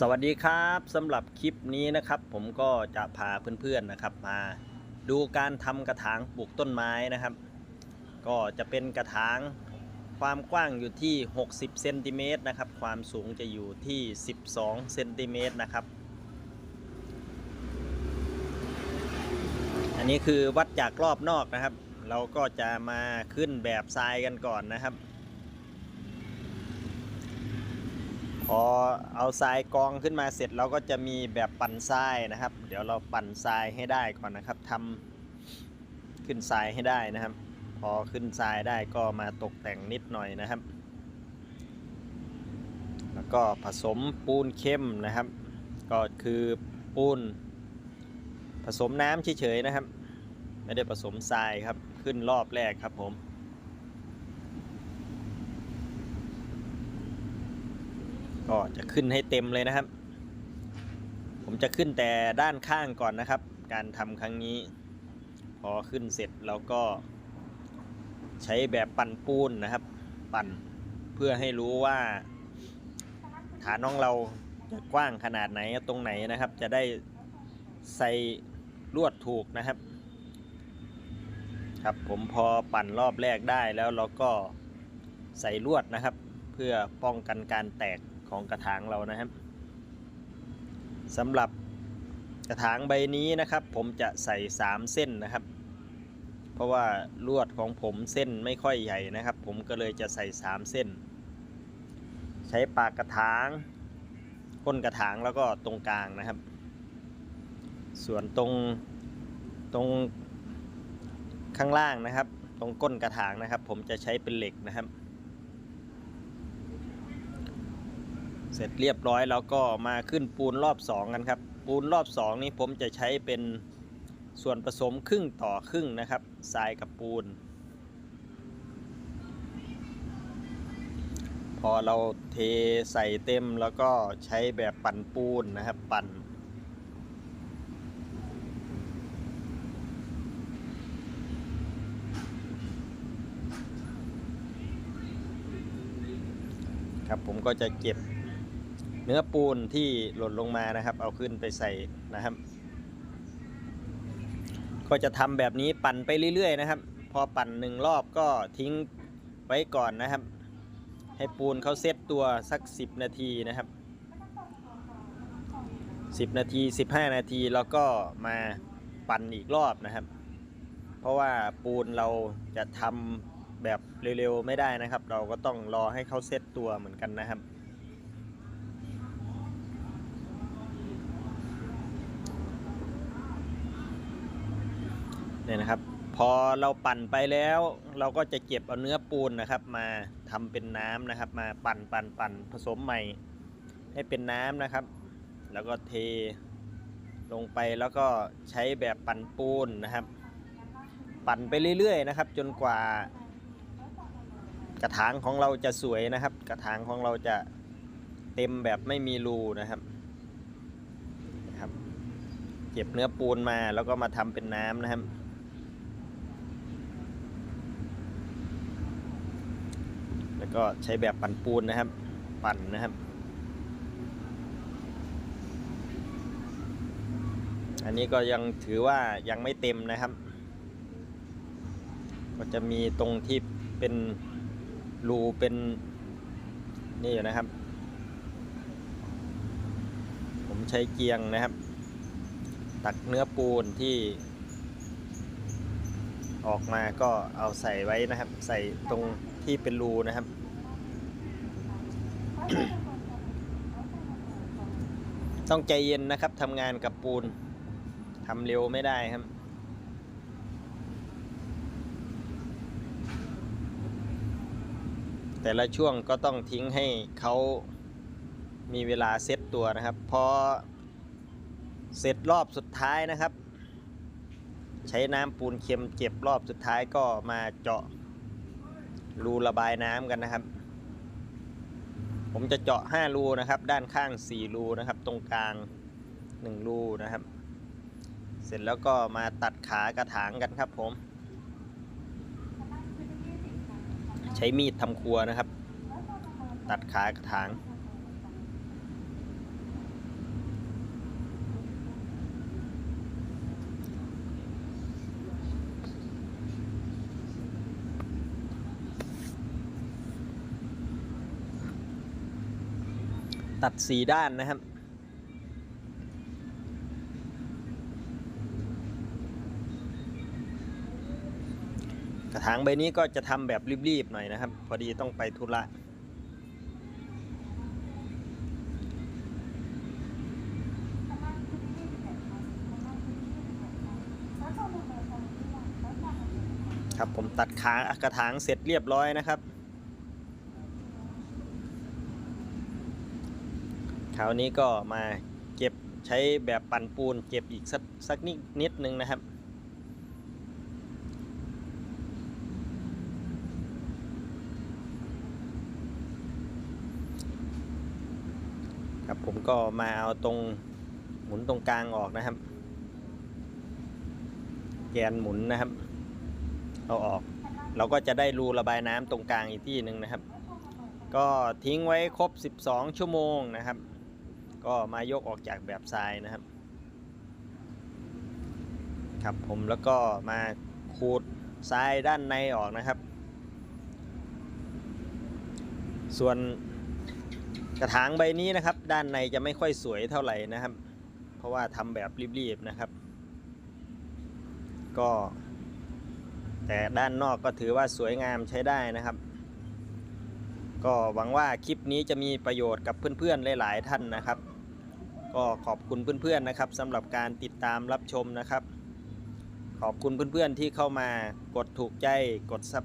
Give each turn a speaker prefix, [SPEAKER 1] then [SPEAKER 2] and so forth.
[SPEAKER 1] สวัสดีครับสำหรับคลิปนี้นะครับ ผมก็จะพาเพื่อนๆนะครับ มาดูการทำกระถางปลูกต้นไม้นะครับ ก็จะเป็นกระถางความกว้างอยู่ที่ 60เซนติเมตรนะครับ ความสูงจะอยู่ที่ 12เซนติเมตรนะครับ อันนี้คือวัดจากรอบนอกนะครับ เราก็จะมาขึ้นแบบทรายกันก่อนนะครับ พอเอาทรายกองขึ้นมาเสร็จเราก็จะมีแบบปั่นทรายนะครับ เดี๋ยวเราปั่นทรายให้ได้ก่อนนะครับทำขึ้นทรายให้ได้นะครับ พอขึ้นทรายได้ก็มาตกแต่งนิดหน่อยนะครับ แล้วก็ผสมปูนเข้มนะครับ ก็คือปูนผสมน้ำเฉยๆนะครับ ไม่ได้ผสมทรายครับขึ้นรอบแรกครับผม ก็จะขึ้นให้เต็มเลยนะครับ ผมจะขึ้นแต่ด้านข้างก่อนนะครับ การทำครั้งนี้ พอขึ้นเสร็จเราก็ ใช้แบบปั่นปูนนะครับ ปั่นเพื่อให้รู้ว่า ฐานของเราจะกว้างขนาดไหนตรงไหนนะครับ จะได้ใส่ลวดถูกนะครับ ครับผมพอปั่นรอบแรกได้แล้วเราก็ใส่ลวดนะครับ เพื่อป้องกันการแตก ของกระถางเรานะครับสำหรับกระถางใบนี้นะครับ ผมจะใส่3เส้นนะครับ เพราะว่าลวดของผมเส้นไม่ค่อยใหญ่นะครับ ผมก็เลยจะใส่3เส้น ใช้ปากกระถางก้นกระถางแล้วก็ตรงกลางนะครับ ส่วนตรงตรงข้างล่างนะครับ ตรงก้นกระถางนะครับ ผมจะใช้เป็นเหล็กนะครับ เสร็จเรียบร้อยแล้วก็มาขึ้นปูนรอบ 2 กันครับ ปูนรอบ 2 นี้ผมจะใช้เป็นส่วนผสมครึ่งต่อครึ่งนะครับทรายกับปูน พอเราเทใส่เต็มแล้วก็ใช้แบบปั่นปูนนะครับ ปั่น ครับผมก็จะเก็บ เนื้อปูนที่หล่นลงมานะครับ เอาขึ้นไปใส่นะครับ ก็จะทำแบบนี้ปั่นไปเรื่อยๆนะครับ พอปั่นหนึ่งรอบก็ทิ้งไว้ก่อนนะครับ ให้ปูนเขาเซตตัวสัก 10 นาทีนะครับ 10 นาที 15 นาทีแล้วก็มาปั่นอีกรอบนะครับ เพราะว่าปูนเราจะทำแบบเร็วๆไม่ได้นะครับ เราก็ต้องรอให้เขาเซตตัวเหมือนกันนะครับ เนี่ยนะครับ พอเราปั่นไปแล้ว เราก็จะเก็บเอาเนื้อปูนนะครับ มาทำเป็นน้ำนะครับ มาปั่นปั่นปั่นผสมใหม่ ให้เป็นน้ำนะครับ แล้วก็เทลงไปแล้วก็ใช้แบบปั่นปูนนะครับ ปั่นไปเรื่อยๆนะครับ จนกว่ากระถางของเราจะสวยนะครับ กระถางของเราจะเต็มแบบไม่มีรูนะครับนะครับ เก็บเนื้อปูนมาแล้วก็มาทำเป็นน้ำนะครับ แล้ว ก็ใช้แบบปั่นปูนนะครับ ปั่นนะครับ อันนี้ก็ยังถือว่ายังไม่เต็มนะครับ ก็จะมีตรงที่เป็นรูเป็นนี่อยู่นะครับ ผมใช้เกียงนะครับ ตักเนื้อปูนที่ออกมาก็เอาใส่ไว้นะครับ ใส่ตรงที่เป็นรูนะครับ ต้องใจเย็นนะครับทำงานกับปูนทำเร็วไม่ได้ครับ แต่ละช่วงก็ต้องทิ้งให้เขามีเวลาเซตตัวนะครับ พอเสร็จรอบสุดท้ายนะครับ ใช้น้ำปูนเค็มเจ็บรอบสุดท้ายก็มาเจาะรูระบายน้ำกันนะครับ ผมจะเจาะ 5 รูนะครับ ด้านข้าง 4 รูนะครับ ตรงกลาง 1 รูนะครับ เสร็จแล้วก็มาตัดขากระถางกันครับผม ใช้มีดทำครัวนะครับ ตัดขากระถาง ตัดสีด้านนะครับ กระถางใบนี้ก็จะทำแบบรีบๆหน่อยนะครับ พอดีต้องไปธุระครับผมตัดขากระถางเสร็จเรียบร้อยนะครับ คราวนี้ก็มาเก็บใช้แบบปั่นปูน เก็บอีกสักสักนิดนิดนึงนะครับ ครับผมก็มาเอาตรงหมุนตรงกลางออกนะครับ แกนหมุนนะครับ เอาออก เราก็จะได้รูระบายน้ำตรงกลางอีกที่หนึ่งนะครับ ก็ทิ้งไว้ครบ 12 ชั่วโมงนะครับ ก็มายกออกจากแบบทรายนะครับ ครับผมแล้วก็มาขูดทรายด้านในออกนะครับ ส่วนกระถางใบนี้นะครับ ด้านในจะไม่ค่อยสวยเท่าไหร่นะครับ เพราะว่าทำแบบรีบๆนะครับ ก็ แต่ด้านนอกก็ถือว่าสวยงามใช้ได้นะครับ ก็หวังว่าคลิปนี้จะมีประโยชน์กับเพื่อนๆหลาย ๆ ท่านนะครับ ก็ขอบคุณเพื่อนๆนะครับสำหรับการติดตามรับชมนะครับ ขอบคุณเพื่อนๆที่เข้ามากดถูกใจกดซับ